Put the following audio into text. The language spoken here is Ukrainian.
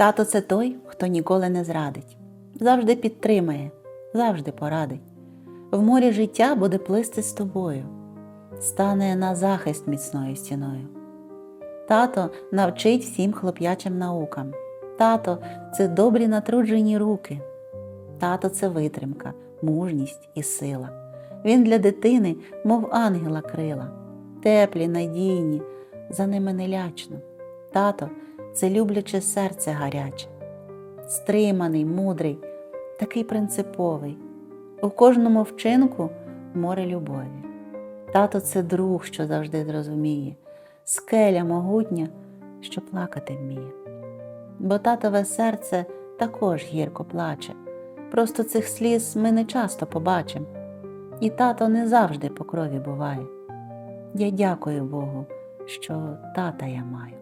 Тато це той, хто ніколи не зрадить, завжди підтримає, завжди порадить. В морі життя буде плисти з тобою, стане на захист міцною стіною. Тато навчить всім хлоп'ячим наукам. Тато це добрі натруджені руки. Тато це витримка, мужність і сила. Він для дитини, мов ангела крила, теплі, надійні, за ними не лячно. Тато це любляче серце гаряче, стриманий, мудрий, такий принциповий. У кожному вчинку море любові. Тато це друг, що завжди зрозуміє, скеля могутня, що плакати вміє. Бо татове серце також гірко плаче. Просто цих сліз ми не часто побачимо. І тато не завжди по крові буває. Я дякую Богу, що тата я маю.